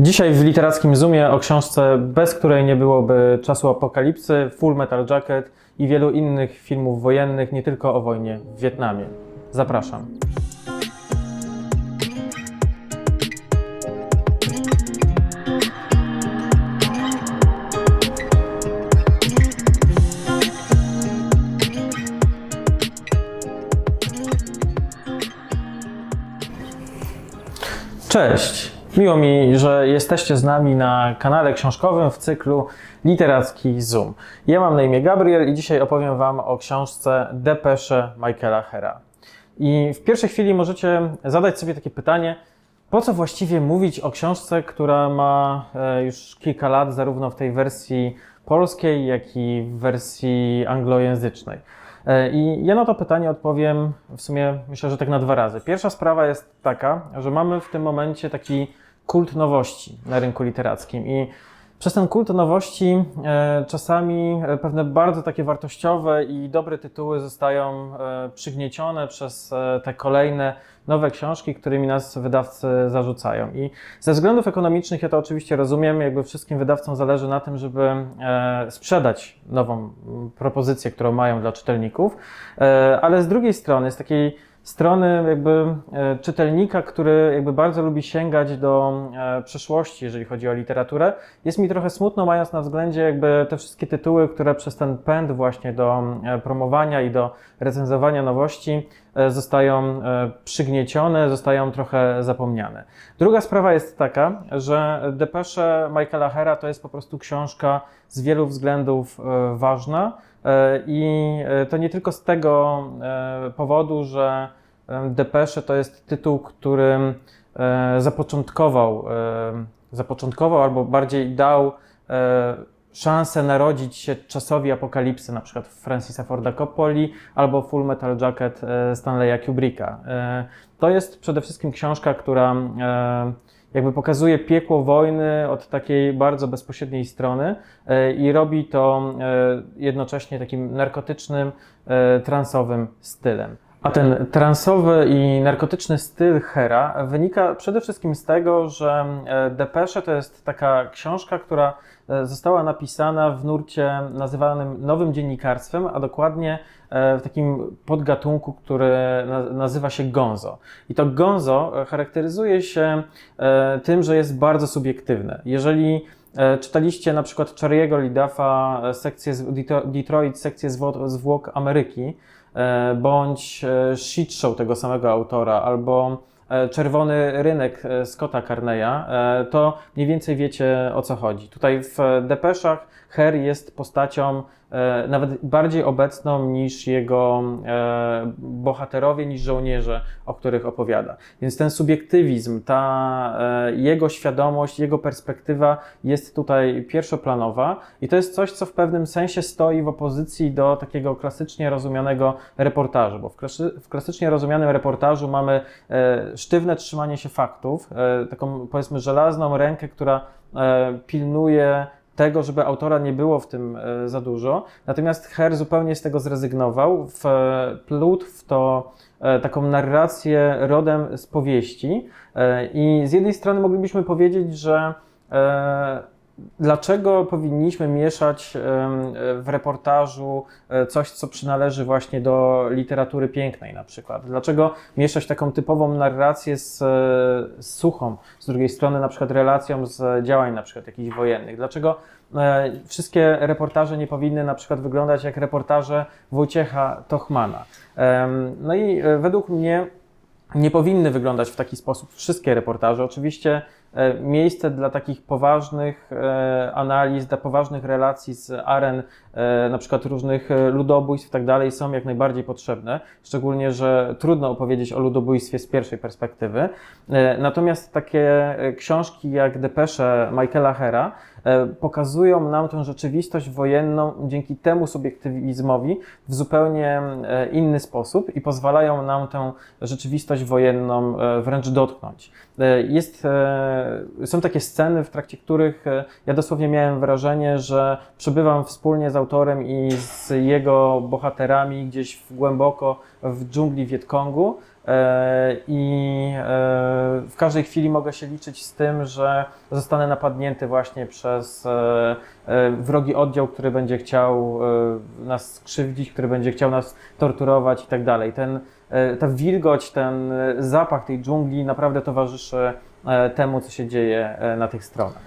Dzisiaj w literackim Zoomie o książce, bez której nie byłoby czasu apokalipsy, Full Metal Jacket i wielu innych filmów wojennych, nie tylko o wojnie w Wietnamie. Zapraszam. Cześć! Miło mi, że jesteście z nami na kanale książkowym w cyklu Literacki Zoom. Ja mam na imię Gabriel i dzisiaj opowiem Wam o książce Depesze Michaela Hera. I w pierwszej chwili możecie zadać sobie takie pytanie, po co właściwie mówić o książce, która ma e, już kilka lat, zarówno w tej wersji polskiej, jak i w wersji anglojęzycznej. E, I ja na to pytanie odpowiem w sumie myślę, że tak na dwa razy. Pierwsza sprawa jest taka, że mamy w tym momencie taki kult nowości na rynku literackim i przez ten kult nowości e, czasami e, pewne bardzo takie wartościowe i dobre tytuły zostają e, przygniecione przez te kolejne nowe książki, którymi nas wydawcy zarzucają. I ze względów ekonomicznych ja to oczywiście rozumiem, jakby wszystkim wydawcom zależy na tym, żeby sprzedać nową propozycję, którą mają dla czytelników, ale z drugiej strony, z takiej strony jakby e, czytelnika, który jakby bardzo lubi sięgać do e, przeszłości, jeżeli chodzi o literaturę, jest mi trochę smutno, mając na względzie jakby te wszystkie tytuły, które przez ten pęd właśnie do e, promowania i do recenzowania nowości zostają przygniecione, zostają trochę zapomniane. Druga sprawa jest taka, że Depesze Michaela Hera to jest po prostu książka z wielu względów ważna i to nie tylko z tego powodu, że Depesze to jest tytuł, którym e, zapoczątkował, e, zapoczątkował albo bardziej dał e, szansę narodzić się czasowi apokalipsy, na przykład Francisa Forda Coppoli albo Full Metal Jacket Stanleya Kubricka. To jest przede wszystkim książka, która jakby pokazuje piekło wojny od takiej bardzo bezpośredniej strony i robi to jednocześnie takim narkotycznym, transowym stylem. A ten transowy i narkotyczny styl Hera wynika przede wszystkim z tego, że e, Depesze to jest taka książka, która e, została napisana w nurcie nazywanym nowym dziennikarstwem, a dokładnie e, w takim podgatunku, który na- nazywa się gonzo. I to gonzo charakteryzuje się tym, że jest bardzo subiektywne. Jeżeli czytaliście na przykład Charlie'ego Lidafa, sekcję z Detro- Detroit, sekcję zwłok, Ameryki, bądź e, Shit Show tego samego autora, albo e, Czerwony Rynek e, Scotta Carneya, e, to mniej więcej wiecie o co chodzi. Tutaj w depeszach Her jest postacią e, nawet bardziej obecną niż jego e, bohaterowie, niż żołnierze, o których opowiada. Więc ten subiektywizm, ta e, jego świadomość, jego perspektywa jest tutaj pierwszoplanowa i to jest coś, co w pewnym sensie stoi w opozycji do takiego klasycznie rozumianego reportażu, bo w, klasy, w klasycznie rozumianym reportażu mamy sztywne trzymanie się faktów, taką powiedzmy żelazną rękę, która pilnuje tego, żeby autora nie było w tym e, za dużo. Natomiast Her zupełnie z tego zrezygnował, w, plótł w to e, taką narrację rodem z powieści. E, I z jednej strony moglibyśmy powiedzieć, że e, dlaczego powinniśmy mieszać w reportażu e, coś, co przynależy właśnie do literatury pięknej na przykład? Dlaczego mieszać taką typową narrację z, e, z suchą, z drugiej strony na przykład relacją z działań na przykład jakichś wojennych? Dlaczego e, wszystkie reportaże nie powinny na przykład wyglądać jak reportaże Wojciecha Tochmana? No i według mnie nie powinny wyglądać w taki sposób wszystkie reportaże. Oczywiście miejsce dla takich poważnych e, analiz, dla poważnych relacji z aren, e, na przykład różnych e, ludobójstw i tak dalej, są jak najbardziej potrzebne. Szczególnie, że trudno opowiedzieć o ludobójstwie z pierwszej perspektywy. E, Natomiast takie e, książki jak Depesze Michaela Hera e, pokazują nam tę rzeczywistość wojenną dzięki temu subiektywizmowi w zupełnie e, inny sposób i pozwalają nam tę rzeczywistość wojenną e, wręcz dotknąć. E, Jest e, są takie sceny, w trakcie których e, ja dosłownie miałem wrażenie, że przebywam wspólnie z autorem i z jego bohaterami gdzieś głęboko w dżungli Wietkongu. E, I e, w każdej chwili mogę się liczyć z tym, że zostanę napadnięty właśnie przez e, wrogi oddział, który będzie chciał nas skrzywdzić, który będzie chciał nas torturować i tak dalej. Ten, ta wilgoć, ten zapach tej dżungli naprawdę towarzyszy temu, co się dzieje na tych stronach.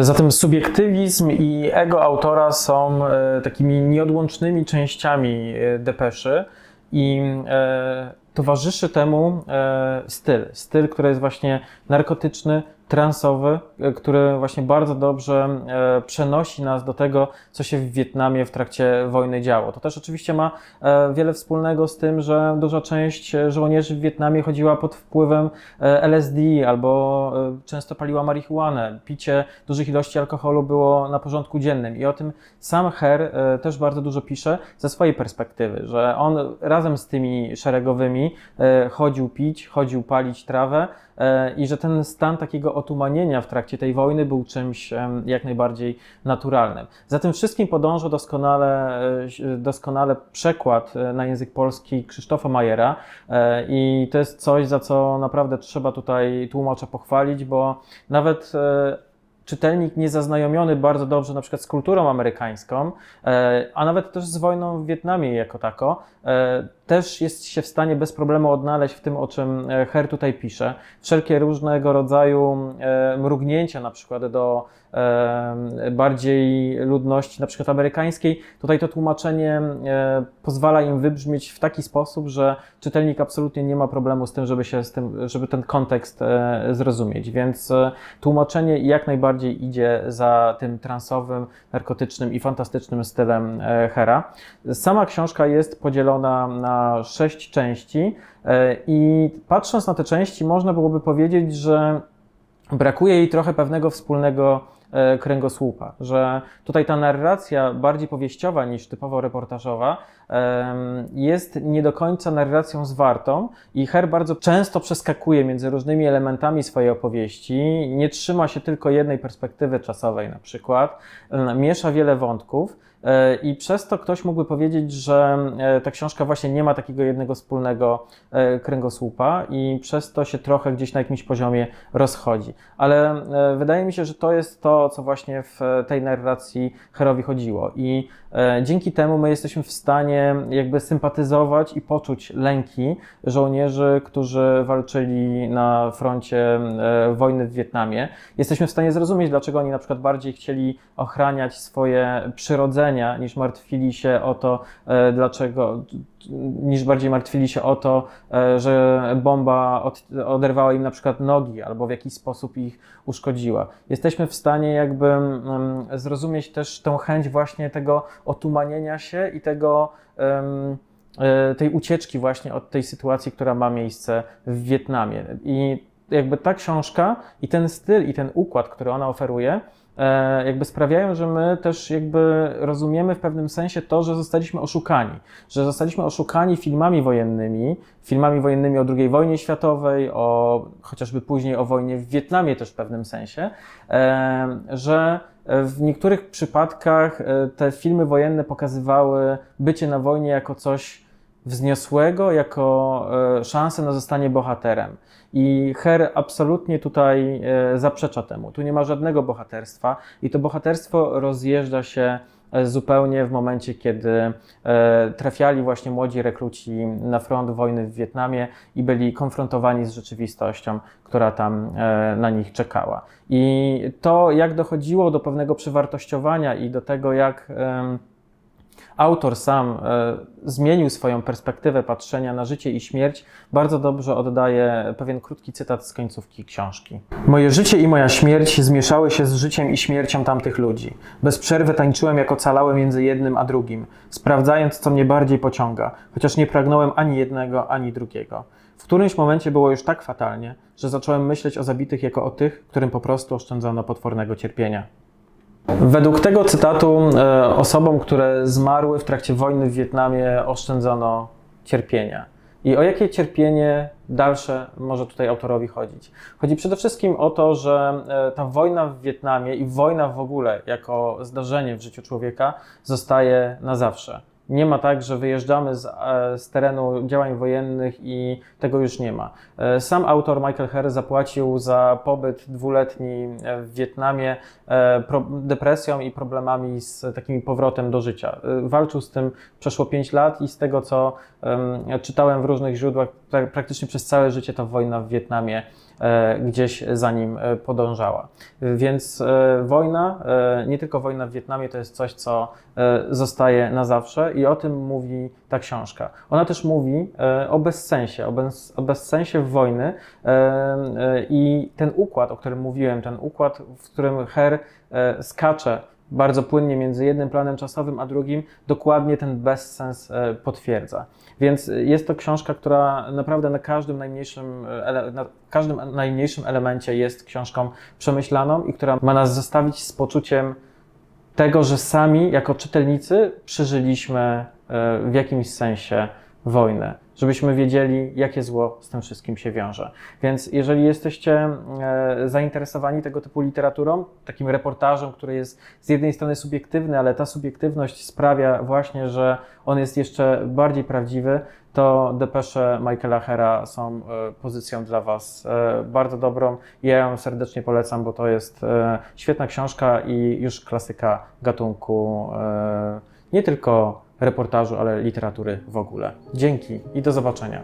Zatem subiektywizm i ego autora są takimi nieodłącznymi częściami depeszy i e, towarzyszy temu e, styl. Styl, który jest właśnie narkotyczny, transowy, e, który właśnie bardzo dobrze e, przenosi nas do tego, co się w Wietnamie w trakcie wojny działo. To też oczywiście ma e, wiele wspólnego z tym, że duża część żołnierzy w Wietnamie chodziła pod wpływem LSD albo często paliła marihuanę. Picie dużych ilości alkoholu było na porządku dziennym i o tym sam Her też bardzo dużo pisze ze swojej perspektywy, że on razem z tymi szeregowymi chodził pić, chodził palić trawę i że ten stan takiego otumanienia w trakcie tej wojny był czymś jak najbardziej naturalnym. Za tym wszystkim podąża doskonale, e, doskonale przekład e, na język polski Krzysztofa Majera e, i to jest coś, za co naprawdę trzeba tutaj tłumacza pochwalić, bo nawet czytelnik niezaznajomiony bardzo dobrze na przykład z kulturą amerykańską, e, a nawet też z wojną w Wietnamie jako tako, e, też jest się w stanie bez problemu odnaleźć w tym, o czym e, Her tutaj pisze. Wszelkie różnego rodzaju mrugnięcia na przykład do bardziej ludności na przykład amerykańskiej, tutaj to tłumaczenie e, pozwala im wybrzmieć w taki sposób, że czytelnik absolutnie nie ma problemu z tym, żeby się z tym, żeby ten kontekst e, zrozumieć, więc e, tłumaczenie jak najbardziej idzie za tym transowym, narkotycznym i fantastycznym stylem Hera. Sama książka jest podzielona na sześć części i patrząc na te części można byłoby powiedzieć, że brakuje jej trochę pewnego wspólnego kręgosłupa, że tutaj ta narracja bardziej powieściowa niż typowo reportażowa jest nie do końca narracją zwartą i Her bardzo często przeskakuje między różnymi elementami swojej opowieści, nie trzyma się tylko jednej perspektywy czasowej na przykład, miesza wiele wątków e, i przez to ktoś mógłby powiedzieć, że e, ta książka właśnie nie ma takiego jednego wspólnego e, kręgosłupa i przez to się trochę gdzieś na jakimś poziomie rozchodzi. Ale e, wydaje mi się, że to jest to, co właśnie w e, tej narracji Herowi chodziło. I e, dzięki temu my jesteśmy w stanie jakby sympatyzować i poczuć lęki żołnierzy, którzy walczyli na froncie e, wojny w Wietnamie. Jesteśmy w stanie zrozumieć, dlaczego oni na przykład bardziej chcieli ochraniać swoje niż martwili się o to, e, dlaczego, niż bardziej martwili się o to, e, że bomba od, oderwała im na przykład nogi albo w jakiś sposób ich uszkodziła. Jesteśmy w stanie jakby mm, zrozumieć też tą chęć właśnie tego otumanienia się i tego e, tej ucieczki właśnie od tej sytuacji, która ma miejsce w Wietnamie. I jakby ta książka i ten styl i ten układ, który ona oferuje, jakby sprawiają, że my też jakby rozumiemy w pewnym sensie to, że zostaliśmy oszukani, że zostaliśmy oszukani filmami wojennymi, filmami wojennymi o II wojnie światowej, o chociażby później o wojnie w Wietnamie też w pewnym sensie, e, że w niektórych przypadkach e, te filmy wojenne pokazywały bycie na wojnie jako coś wzniosłego, jako e, szansę na zostanie bohaterem. I Her absolutnie tutaj e, zaprzecza temu. Tu nie ma żadnego bohaterstwa i to bohaterstwo rozjeżdża się e, zupełnie w momencie, kiedy trafiali właśnie młodzi rekruci na front wojny w Wietnamie i byli konfrontowani z rzeczywistością, która tam na nich czekała. I to, jak dochodziło do pewnego przewartościowania i do tego, jak autor sam e, zmienił swoją perspektywę patrzenia na życie i śmierć, bardzo dobrze oddaje pewien krótki cytat z końcówki książki. Moje życie i moja śmierć zmieszały się z życiem i śmiercią tamtych ludzi. Bez przerwy tańczyłem jak ocalały między jednym a drugim, sprawdzając, co mnie bardziej pociąga, chociaż nie pragnąłem ani jednego, ani drugiego. W którymś momencie było już tak fatalnie, że zacząłem myśleć o zabitych jako o tych, którym po prostu oszczędzono potwornego cierpienia. Według tego cytatu e, osobom, które zmarły w trakcie wojny w Wietnamie, oszczędzono cierpienia. I o jakie cierpienie dalsze może tutaj autorowi chodzić? Chodzi przede wszystkim o to, że e, ta wojna w Wietnamie i wojna w ogóle jako zdarzenie w życiu człowieka zostaje na zawsze. Nie ma tak, że wyjeżdżamy z, e, z terenu działań wojennych i tego już nie ma. E, Sam autor Michael Herr zapłacił za pobyt dwuletni e, w Wietnamie depresją i problemami z takim powrotem do życia. Walczył z tym przeszło 5 lat i z tego, co em, czytałem w różnych źródłach, pra, praktycznie przez całe życie ta wojna w Wietnamie gdzieś za nim e, podążała. Więc e, wojna, e, nie tylko wojna w Wietnamie, to jest coś, co e, zostaje na zawsze i o tym mówi ta książka. Ona też mówi e, o bezsensie, o, bez, o bezsensie wojny e, e, i ten układ, o którym mówiłem, ten układ, w którym Her e, skacze bardzo płynnie między jednym planem czasowym a drugim, dokładnie ten bezsens e, potwierdza. Więc jest to książka, która naprawdę na każdym najmniejszym, e, na każdym najmniejszym elemencie jest książką przemyślaną i która ma nas zostawić z poczuciem tego, że sami jako czytelnicy przeżyliśmy e, w jakimś sensie wojnę, żebyśmy wiedzieli, jakie zło z tym wszystkim się wiąże. Więc jeżeli jesteście e, zainteresowani tego typu literaturą, takim reportażem, który jest z jednej strony subiektywny, ale ta subiektywność sprawia właśnie, że on jest jeszcze bardziej prawdziwy, to depesze Michaela Hera są e, pozycją dla Was e, bardzo dobrą. Ja ją serdecznie polecam, bo to jest świetna książka i już klasyka gatunku nie tylko reportażu, ale literatury w ogóle. Dzięki i do zobaczenia.